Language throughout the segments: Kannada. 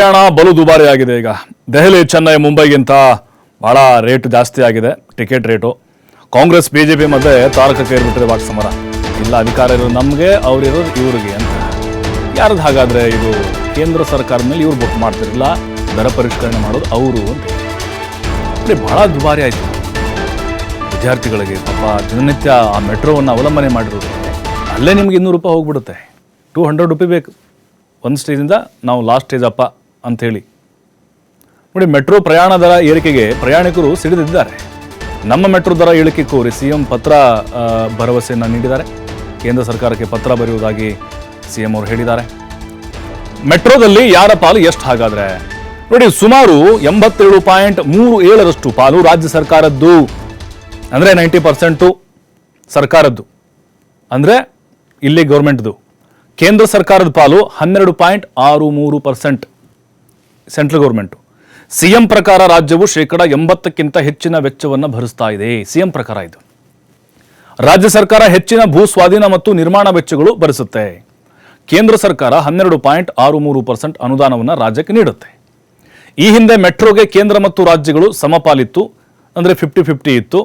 ಪ್ರಯಾಣ ಬಲು ದುಬಾರಿ ಆಗಿದೆ ಈಗ. ದೆಹಲಿ, ಚೆನ್ನೈ, ಮುಂಬೈಗಿಂತ ಬಹಳ ರೇಟ್ ಜಾಸ್ತಿ ಆಗಿದೆ, ಟಿಕೆಟ್ ರೇಟು. ಕಾಂಗ್ರೆಸ್, ಬಿಜೆಪಿ ಮಧ್ಯೆ ತಾರಕಕ್ಕೆ ಏರ್ಬಿಟ್ಟಿದೆ ವಾಕ್ ಸಮರ. ಇಲ್ಲ, ಅಧಿಕಾರ ಇರೋದು ನಮಗೆ ಅವ್ರಿರೋದು ಇವ್ರಿಗೆ ಅಂತ. ಯಾರ್ದು ಹಾಗಾದ್ರೆ ಇದು ಕೇಂದ್ರ ಸರ್ಕಾರದ ಮೇಲೆ ಇವ್ರು ಬುಕ್ ಮಾಡ್ತಿರಲಿಲ್ಲ ದರ ಪರಿಷ್ಕರಣೆ ಮಾಡೋದು ಅವರು ಅಂತ. ಭಾಳ ದುಬಾರಿ ಆಯಿತು. ವಿದ್ಯಾರ್ಥಿಗಳಿಗೆ ಪಾಪ ದಿನನಿತ್ಯ ಆ ಮೆಟ್ರೋವನ್ನು ಅವಲಂಬನೆ ಮಾಡಿರೋದು. ಅಲ್ಲೇ ನಿಮ್ಗೆ ಇನ್ನೂರು ರೂಪಾಯಿ ಹೋಗ್ಬಿಡುತ್ತೆ. ಟೂ ಹಂಡ್ರೆಡ್ ರುಪಿ ಬೇಕು. ಒಂದು ಸ್ಟೇಜಿಂದ ನಾವು ಲಾಸ್ಟ್ ಸ್ಟೇಜ್ ಅಪ್ಪ. ಅಂಥೇಳಿ ನೋಡಿ, ಮೆಟ್ರೋ ಪ್ರಯಾಣ ದರ ಏರಿಕೆಗೆ ಪ್ರಯಾಣಿಕರು ಸಿಡಿದಿದ್ದಾರೆ. ನಮ್ಮ ಮೆಟ್ರೋ ದರ ಇಳಿಕೆ ಕೋರಿ ಸಿಎಂ ಪತ್ರ ಭರವಸೆಯನ್ನು ನೀಡಿದ್ದಾರೆ. ಕೇಂದ್ರ ಸರ್ಕಾರಕ್ಕೆ ಪತ್ರ ಬರೆಯುವುದಾಗಿ ಸಿಎಂ ಅವರು ಹೇಳಿದ್ದಾರೆ. ಮೆಟ್ರೋದಲ್ಲಿ ಯಾರ ಪಾಲು ಎಷ್ಟು ಹಾಗಾದರೆ? ನೋಡಿ, ಸುಮಾರು ಎಂಬತ್ತೇಳು ಪಾಯಿಂಟ್ ಮೂರು ಏಳರಷ್ಟು ಪಾಲು ರಾಜ್ಯ ಸರ್ಕಾರದ್ದು. ಅಂದರೆ ನೈಂಟಿ ಪರ್ಸೆಂಟು ಸರ್ಕಾರದ್ದು. ಅಂದರೆ ಇಲ್ಲಿ ಗೌರ್ಮೆಂಟ್ದು. ಕೇಂದ್ರ ಸರ್ಕಾರದ ಪಾಲು ಹನ್ನೆರಡು ಪಾಯಿಂಟ್ ಆರು ಮೂರು ಪರ್ಸೆಂಟ್. Central government. ಸಿಎಂ ಪ್ರಕಾರ ರಾಜ್ಯವು ಶೇಕಡ ಎಂಬತ್ತಕ್ಕಿಂತ ಹೆಚ್ಚಿನ ವೆಚ್ಚವನ್ನು ಭರಿಸ್ತಾ ಇದೆ. ಸಿಎಂ ಪ್ರಕಾರ ಇದು. ರಾಜ್ಯ ಸರ್ಕಾರ ಹೆಚ್ಚಿನ ಭೂ ಸ್ವಾಧೀನ ಮತ್ತು ನಿರ್ಮಾಣ ವೆಚ್ಚಗಳು ಭರಿಸುತ್ತೆ. ಕೇಂದ್ರ ಸರ್ಕಾರ ಹನ್ನೆರಡು ಪಾಯಿಂಟ್ ಆರು ಮೂರು ಪರ್ಸೆಂಟ್ ಅನುದಾನವನ್ನು ರಾಜ್ಯಕ್ಕೆ ನೀಡುತ್ತೆ. ಈ ಹಿಂದೆ ಮೆಟ್ರೋಗೆ ಕೇಂದ್ರ ಮತ್ತು ರಾಜ್ಯಗಳು ಸಮಪಾಲಿತ್ತು, ಅಂದರೆ ಫಿಫ್ಟಿ ಫಿಫ್ಟಿ ಇತ್ತು.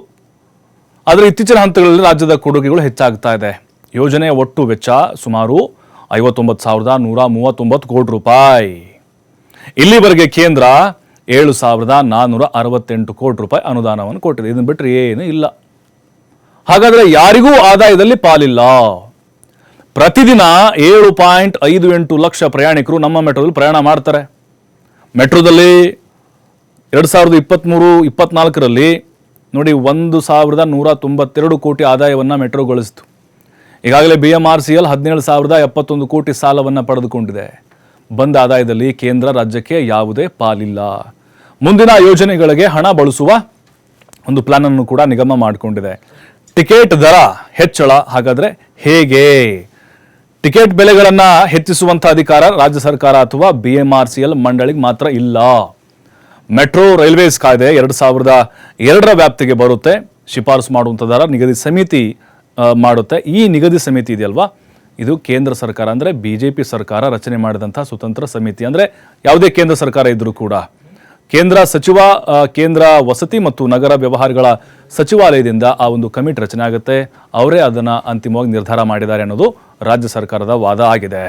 ಆದರೆ ಇತ್ತೀಚಿನ ಹಂತಗಳಲ್ಲಿ ರಾಜ್ಯದ ಕೊಡುಗೆಗಳು ಹೆಚ್ಚಾಗ್ತಾ ಇದೆ. ಯೋಜನೆಯ ಒಟ್ಟು ವೆಚ್ಚ ಸುಮಾರು ಐವತ್ತೊಂಬತ್ತು ಸಾವಿರದ ನೂರ ಮೂವತ್ತೊಂಬತ್ತು ಕೋಟಿ ರೂಪಾಯಿ. ಇಲ್ಲಿವರೆಗೆ ಕೇಂದ್ರ ಏಳು ಸಾವಿರದ ನಾನ್ನೂರ ಅರವತ್ತೆಂಟು ಕೋಟಿ ರೂಪಾಯಿ ಅನುದಾನವನ್ನು ಕೊಟ್ಟಿದೆ. ಇದನ್ನು ಬಿಟ್ಟರೆ ಏನು ಇಲ್ಲ. ಹಾಗಾದರೆ ಯಾರಿಗೂ ಆದಾಯದಲ್ಲಿ ಪಾಲಿಲ್ಲ. ಪ್ರತಿದಿನ ಏಳು ಪಾಯಿಂಟ್ ಐದು ಎಂಟು ಲಕ್ಷ ಪ್ರಯಾಣಿಕರು ನಮ್ಮ ಮೆಟ್ರೋದಲ್ಲಿ ಪ್ರಯಾಣ ಮಾಡ್ತಾರೆ. ಮೆಟ್ರೋದಲ್ಲಿ ಎರಡು ಸಾವಿರದ ಇಪ್ಪತ್ತ್ಮೂರು ಇಪ್ಪತ್ನಾಲ್ಕರಲ್ಲಿ ನೋಡಿ ಒಂದು ಸಾವಿರದ ನೂರ ತೊಂಬತ್ತೆರಡು ಕೋಟಿ ಆದಾಯವನ್ನು ಮೆಟ್ರೋಗೊಳಿಸಿತು ಈಗಾಗಲೇ B M R C L ಹದಿನೇಳು ಸಾವಿರದ ಎಪ್ಪತ್ತೊಂದು ಕೋಟಿ ಸಾಲವನ್ನು ಪಡೆದುಕೊಂಡಿದೆ. ಬಂದ ಆದಾಯದಲ್ಲಿ ಕೇಂದ್ರ ರಾಜ್ಯಕ್ಕೆ ಯಾವುದೇ ಪಾಲಿಲ್ಲ. ಮುಂದಿನ ಯೋಜನೆಗಳಿಗೆ ಹಣ ಬಳಸುವ ಒಂದು ಪ್ಲಾನ್ ಅನ್ನು ಕೂಡ ನಿಗಮ ಮಾಡಿಕೊಂಡಿದೆ. ಟಿಕೆಟ್ ದರ ಹೆಚ್ಚಳ, ಹಾಗಾದ್ರೆ ಹೇಗೆ? ಟಿಕೆಟ್ ಬೆಲೆಗಳನ್ನು ಹೆಚ್ಚಿಸುವಂಥ ಅಧಿಕಾರ ರಾಜ್ಯ ಸರ್ಕಾರ ಅಥವಾ B M R C L ಮಂಡಳಿಗೆ ಮಾತ್ರ ಇಲ್ಲ. ಮೆಟ್ರೋ, ರೈಲ್ವೇಸ್ ಕಾಯ್ದೆ ಎರಡು ಸಾವಿರದ ಎರಡರ ವ್ಯಾಪ್ತಿಗೆ ಬರುತ್ತೆ. ಶಿಫಾರಸು ಮಾಡುವಂಥ ದರ ನಿಗದಿ ಸಮಿತಿ ಮಾಡುತ್ತೆ. ಈ ನಿಗದಿ ಸಮಿತಿ ಇದೆಯಲ್ವಾ? ಇದು ಕೇಂದ್ರ ಸರ್ಕಾರ ಅಂದರೆ ಬಿ ಜೆ ಪಿ ಸರ್ಕಾರ ರಚನೆ ಮಾಡಿದಂಥ ಸ್ವತಂತ್ರ ಸಮಿತಿ ಅಂದರೆ ಯಾವುದೇ ಕೇಂದ್ರ ಸರ್ಕಾರ ಇದ್ದರೂ ಕೂಡ. ಕೇಂದ್ರ ಸಚಿವ ಕೇಂದ್ರ ವಸತಿ ಮತ್ತು ನಗರ ವ್ಯವಹಾರಗಳ ಸಚಿವಾಲಯದಿಂದ ಆ ಒಂದು ಕಮಿಟಿ ರಚನೆ ಆಗುತ್ತೆ. ಅವರೇ ಅದನ್ನು ಅಂತಿಮವಾಗಿ ನಿರ್ಧಾರ ಮಾಡಿದ್ದಾರೆ ಅನ್ನೋದು ರಾಜ್ಯ ಸರ್ಕಾರದ ವಾದ ಆಗಿದೆ.